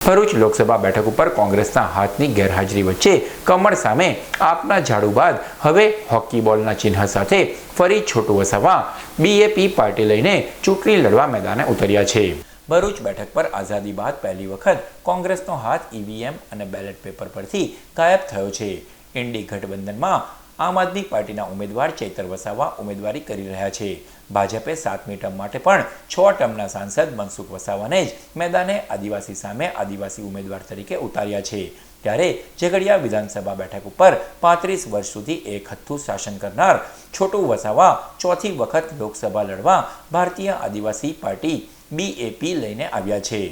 ભરૂચ લોકસભા બેઠક ઉપર કોંગ્રેસના હાથની ગેરહાજરી વચ્ચે કમળ સામે આપના ઝાડુ બાદ હવે હોકી બોલના ચિહ્ન સાથે ફરી છોટું વસાવા બીએપી પાર્ટી લઈને ચૂંટણી લડવા મેદાને ઉતર્યા છે. ભરૂચ બેઠક પર આઝાદી બાદ પહેલી વખત કોંગ્રેસનો હાથ ઈવીએમ અને બેલેટ પેપર પરથી ગાયબ થયો છે. ઇન્ડી ગઠબંધનમાં આમ આદમી પાર્ટીના ઉમેદવાર ચૈતર વસાવા ઉમેદવારી કરી રહ્યા છે. ભાજપે સાતમી ટર્મ માટે પણ છ ટર્મના સાંસદ મનસુખ વસાવાને જ મેદાને આદિવાસી સામે આદિવાસી ઉમેદવાર તરીકે ઉતાર્યા છે. ત્યારે ઝઘડિયા વિધાનસભા બેઠક ઉપર પાંત્રીસ વર્ષ સુધી એક હથ્થું શાસન કરનાર છોટું વસાવા ચોથી વખત લોકસભા લડવા ભારતીય આદિવાસી પાર્ટી બીએપી લઈને આવ્યા છે.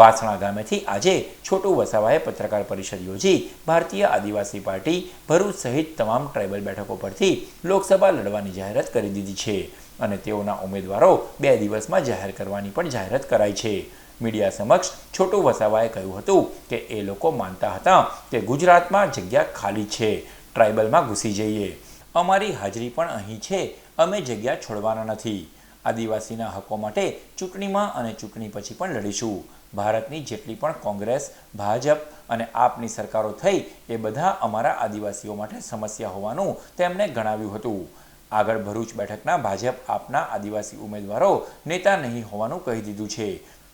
વાસણા ગામેથી આજે છોટુ વસાવાએ પત્રકાર પરિષદ યોજી ભારતીય આદિવાસી પાર્ટી ભરૂચ સહિત તમામ ટ્રાઇબલ બેઠકો પરથી લોકસભા લડવાની જાહેરાત કરી દીધી છે અને તેઓના ઉમેદવારો બે દિવસમાં જાહેર કરવાની પણ જાહેરાત કરાઈ છે. મીડિયા સમક્ષ છોટું વસાવાએ કહ્યું હતું કે એ લોકો માનતા હતા કે ગુજરાતમાં જગ્યા ખાલી છે, ટ્રાઇબલમાં ઘૂસી જઈએ. અમારી હાજરી પણ અહીં છે, અમે જગ્યા છોડવાના નથી. આદિવાસીના હકો માટે ચૂંટણીમાં અને ચૂંટણી પછી પણ લડીશું. ભારતની જેટલી પણ કોંગ્રેસ, ભાજપ અને આપની સરકારો થઈ એ બધા અમારા આદિવાસીઓ માટે સમસ્યા હોવાનું તેમણે ગણાવ્યું હતું. આગળ ભરૂચ બેઠકના ભાજપ આપના આદિવાસી ઉમેદવારો નેતા નહીં હોવાનું કહી દીધું છે.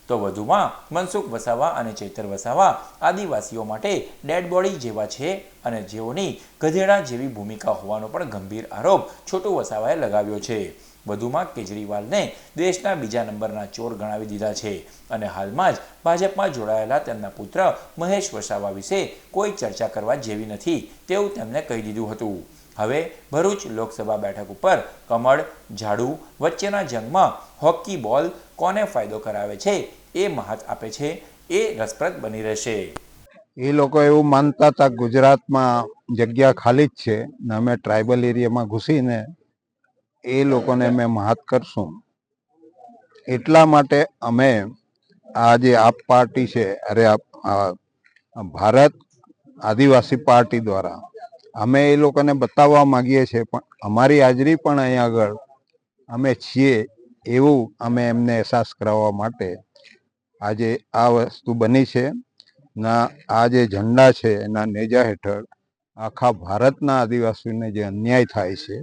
તો વધુમાં મનસુખ વસાવા અને ચૈતર વસાવા આદિવાસીઓ માટે ડેડ બોડી જેવા છે અને જેઓની ગધેડા જેવી ભૂમિકા હોવાનો પણ ગંભીર આરોપ છોટુ વસાવાએ લગાવ્યો છે. વધુમાં કેજરીવાલને દેશના બીજા નંબરના ચોર ગણાવી દીધા છે અને હાલમાં જ ભાજપમાં જોડાયેલા તેમના પુત્ર મહેશ વસાવા વિશે કોઈ ચર્ચા કરવા જેવી નથી તેવું તેમણે કહી દીધું હતું. હવે ભરૂચ લોકસભા બેઠક ઉપર કમળ ઝાડુ વચ્ચેના જંગમાં હોકી બોલ કોને ફાયદો કરાવે છે એ મહત્વ આપે છે, એ રસપ્રદ બની રહેશે. એ લોકો એવું માનતા હતા ગુજરાતમાં જગ્યા ખાલી જ છે ને અમે ટ્રાઇબલ એરિયામાં ઘૂસીને એ લોકોને અમે મહાત કરશું. એટલા માટે અમે આ જે આપ પાર્ટી છે, અરે આપ- ભારત આદિવાસી પાર્ટી દ્વારા અમે એ લોકોને બતાવવા માંગીએ છીએ, પણ અમારી હાજરી પણ અહીંયા આગળ અમે છીએ એવું અમે એમને અહેસાસ કરાવવા માટે આજે આ વસ્તુ બની છે. ના, આ જે ઝંડા છે એના નેજા હેઠળ આખા ભારતના આદિવાસીઓને જે અન્યાય થાય છે,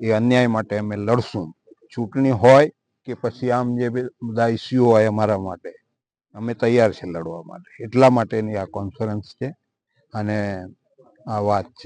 એ અન્યાય માટે અમે લડશું. ચૂંટણી હોય કે પછી આમ જે બધા ઇસ્યુ હોય અમારા માટે, અમે તૈયાર છે લડવા માટે. એટલા માટેની આ કોન્ફરન્સ છે અને આ વાત છે.